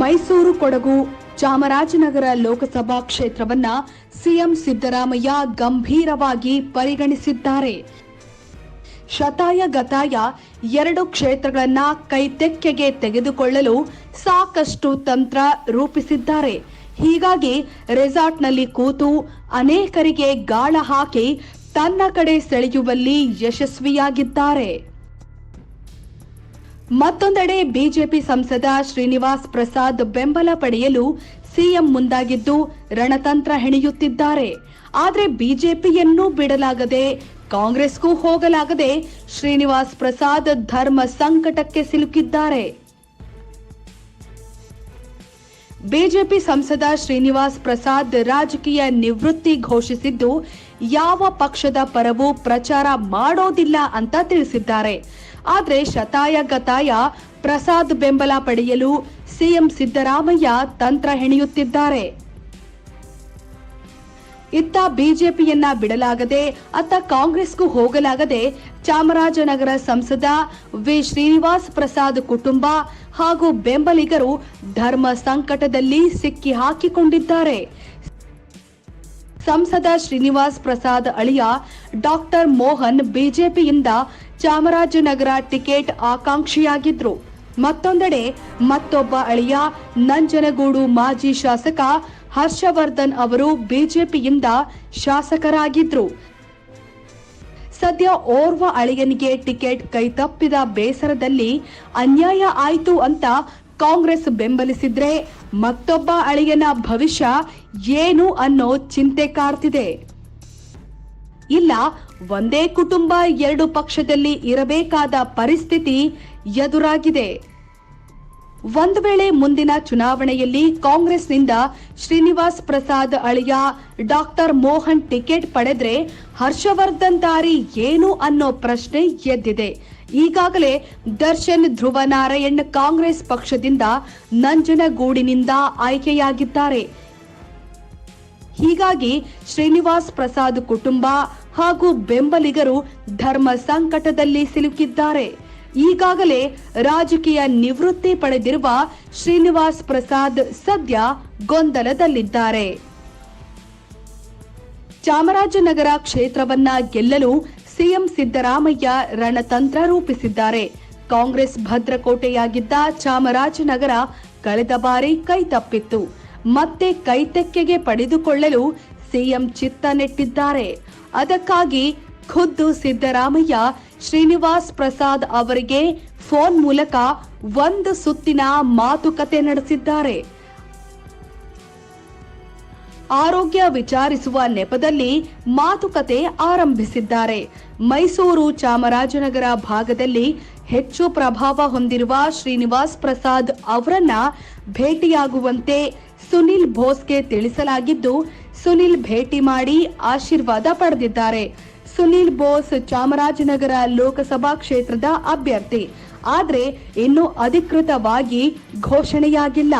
ಮೈಸೂರು ಕೊಡಗು ಚಾಮರಾಜನಗರ ಲೋಕಸಭಾ ಕ್ಷೇತ್ರವನ್ನ ಸಿಎಂ ಸಿದ್ದರಾಮಯ್ಯ ಗಂಭೀರವಾಗಿ ಪರಿಗಣಿಸಿದ್ದಾರೆ. ಶತಾಯ ಗತಾಯ ಎರಡು ಕ್ಷೇತ್ರಗಳನ್ನ ಕೈತೆಕ್ಕೆಗೆ ತೆಗೆದುಕೊಳ್ಳಲು ಸಾಕಷ್ಟು ತಂತ್ರ ರೂಪಿಸಿದ್ದಾರೆ. ಹೀಗಾಗಿ ರೆಸಾರ್ಟ್ನಲ್ಲಿ ಕೂತು ಅನೇಕರಿಗೆ ಗಾಳ ಹಾಕಿ ತನ್ನ ಕಡೆ ಸೆಳೆಯುವಲ್ಲಿ ಯಶಸ್ವಿಯಾಗಿದ್ದಾರೆ. ಮತ್ತೊಂದೆಡೆ ಬಿಜೆಪಿ ಸಂಸದ ಶ್ರೀನಿವಾಸ್ ಪ್ರಸಾದ್ ಬೆಂಬಲ ಪಡೆಯಲು ಸಿಎಂ ಮುಂದಾಗಿದ್ದು ರಣತಂತ್ರ ಹೆಣೆಯುತ್ತಿದ್ದಾರೆ. ಆದರೆ ಬಿಜೆಪಿಯನ್ನೂ ಬಿಡಲಾಗದೆ ಕಾಂಗ್ರೆಸ್ಗೂ ಹೋಗಲಾಗದೆ ಶ್ರೀನಿವಾಸ್ ಪ್ರಸಾದ್ ಧರ್ಮ ಸಂಕಟಕ್ಕೆ ಸಿಲುಕಿದ್ದಾರೆ. ಬಿಜೆಪಿ ಸಂಸದ ಶ್ರೀನಿವಾಸ್ ಪ್ರಸಾದ್ ರಾಜಕೀಯ ನಿವೃತ್ತಿ ಘೋಷಿಸಿದ್ದು, ಯಾವ ಪಕ್ಷದ ಪರವೂ ಪ್ರಚಾರ ಮಾಡೋದಿಲ್ಲ ಅಂತ ತಿಳಿಸಿದ್ದಾರೆ. ಆದ್ರೆ ಶತಾಯ ಗತಾಯ ಪ್ರಸಾದ್ ಬೆಂಬಲ ಪಡೆಯಲು ಸಿಎಂ ಸಿದ್ದರಾಮಯ್ಯ ತಂತ್ರ ಹೆಣೆಯುತ್ತಿದ್ದಾರೆ. ಇತ್ತ ಬಿಜೆಪಿಯನ್ನ ಬಿಡಲಾಗದೆ, ಅತ್ತ ಕಾಂಗ್ರೆಸ್ಗೂ ಹೋಗಲಾಗದೆ ಚಾಮರಾಜನಗರ ಸಂಸದ ವಿ. ಶ್ರೀನಿವಾಸ್ ಪ್ರಸಾದ್ ಕುಟುಂಬ ಹಾಗೂ ಬೆಂಬಲಿಗರು ಧರ್ಮ ಸಂಕಟದಲ್ಲಿ ಸಿಕ್ಕಿ ಹಾಕಿಕೊಂಡಿದ್ದಾರೆ ಸಂಸದ ಶ್ರೀನಿವಾಸ್ ಪ್ರಸಾದ್ ಅಳಿಯ ಡಾಕ್ಟರ್ ಮೋಹನ್ ಬಿಜೆಪಿಯಿಂದ ಚಾಮರಾಜನಗರ ಟಿಕೆಟ್ ಆಕಾಂಕ್ಷಿಯಾಗಿದ್ರು. ಮತ್ತೊಂದೆಡೆ ಮತ್ತೊಬ್ಬ ಅಳಿಯ ನಂಜನಗೂಡು ಮಾಜಿ ಶಾಸಕ ಹರ್ಷವರ್ಧನ್ ಅವರು ಬಿಜೆಪಿಯಿಂದ ಶಾಸಕರಾಗಿದ್ರು. ಸದ್ಯ ಓರ್ವ ಅಳಿಯನಿಗೆ ಟಿಕೆಟ್ ಕೈತಪ್ಪಿದ ಬೇಸರದಲ್ಲಿ ಅನ್ಯಾಯ ಆಯಿತು ಅಂತ ಕಾಂಗ್ರೆಸ್ ಬೆಂಬಲಿಸಿದ್ರೆ ಮತ್ತೊಬ್ಬ ಅಳಿಯನ ಭವಿಷ್ಯ ಏನು ಅನ್ನೋ ಚಿಂತೆ ಕಾಡ್ತಿದೆ. ಇಲ್ಲ ಒಂದೇ ಕುಟುಂಬ ಎರಡು ಪಕ್ಷದಲ್ಲಿ ಇರಬೇಕಾದ ಪರಿಸ್ಥಿತಿ ಎದುರಾಗಿದೆ. ಒಂದು ವೇಳೆ ಮುಂದಿನ ಚುನಾವಣೆಯಲ್ಲಿ ಕಾಂಗ್ರೆಸ್ನಿಂದ ಶ್ರೀನಿವಾಸ್ ಪ್ರಸಾದ್ ಅಳಿಯ ಡಾಕ್ಟರ್ ಮೋಹನ್ ಟಿಕೆಟ್ ಪಡೆದ್ರೆ ಹರ್ಷವರ್ಧನ್ ದಾರಿ ಏನು ಅನ್ನೋ ಪ್ರಶ್ನೆ ಎದ್ದಿದೆ. ಈಗಾಗಲೇ ದರ್ಶನ್ ಧ್ರುವ ನಾರಾಯಣ್ ಕಾಂಗ್ರೆಸ್ ಪಕ್ಷದಿಂದ ನಂಜನಗೂಡಿನಿಂದ ಆಯ್ಕೆಯಾಗಿದ್ದಾರೆ. ಹೀಗಾಗಿ ಶ್ರೀನಿವಾಸ್ ಪ್ರಸಾದ್ ಕುಟುಂಬ ಹಾಗೂ ಬೆಂಬಲಿಗರು ಧರ್ಮ ಸಂಕಟದಲ್ಲಿ ಸಿಲುಕಿದ್ದಾರೆ. ಈಗಾಗಲೇ ರಾಜಕೀಯ ನಿವೃತ್ತಿ ಪಡೆದಿರುವ ಶ್ರೀನಿವಾಸ್ ಪ್ರಸಾದ್ ಸದ್ಯ ಗೊಂದಲದಲ್ಲಿದ್ದಾರೆ. ಚಾಮರಾಜನಗರ ಕ್ಷೇತ್ರವನ್ನ ಗೆಲ್ಲಲು ಸಿಎಂ ಸಿದ್ದರಾಮಯ್ಯ ರಣತಂತ್ರ ರೂಪಿಸಿದ್ದಾರೆ. ಕಾಂಗ್ರೆಸ್ ಭದ್ರಕೋಟೆಯಾಗಿದ್ದ ಚಾಮರಾಜನಗರ ಕಳೆದ ಬಾರಿ ಕೈತಪ್ಪಿತ್ತು ಮತ್ತೆ ಕೈತೆಕ್ಕೆಗೆ ಪಡೆದುಕೊಳ್ಳಲು ಸಿಎಂ ಚಿತ್ತ ನೆಟ್ಟಿದ್ದಾರೆ ಅದಕ್ಕಾಗಿ ಖುದ್ದು ಸಿದ್ದರಾಮಯ್ಯ ಶ್ರೀನಿವಾಸ್ ಪ್ರಸಾದ್ ಅವರಿಗೆ ಫೋನ್ ಮೂಲಕ ಒಂದು ಸುತ್ತಿನ ಮಾತುಕತೆ ನಡೆಸಿದ್ದಾರೆ. ಆರೋಗ್ಯ ವಿಚಾರಿಸುವ ನೆಪದಲ್ಲಿ ಮಾತುಕತೆ ಆರಂಭಿಸಿದ್ದಾರೆ. ಮೈಸೂರು ಚಾಮರಾಜನಗರ ಭಾಗದಲ್ಲಿ ಹೆಚ್ಚು ಪ್ರಭಾವ ಹೊಂದಿರುವ ಶ್ರೀನಿವಾಸ್ ಪ್ರಸಾದ್ ಅವರನ್ನ ಭೇಟಿಯಾಗುವಂತೆ ಸುನಿಲ್ ಬೋಸ್ಗೆ ತಿಳಿಸಲಾಗಿದ್ದು, ಸುನಿಲ್ ಭೇಟಿ ಮಾಡಿ ಆಶೀರ್ವಾದ ಪಡೆದಿದ್ದಾರೆ. ಸುನಿಲ್ ಬೋಸ್ ಚಾಮರಾಜನಗರ ಲೋಕಸಭಾ ಕ್ಷೇತ್ರದ ಅಭ್ಯರ್ಥಿ. ಆದರೆ ಇನ್ನೂ ಅಧಿಕೃತವಾಗಿ ಘೋಷಣೆಯಾಗಿಲ್ಲ.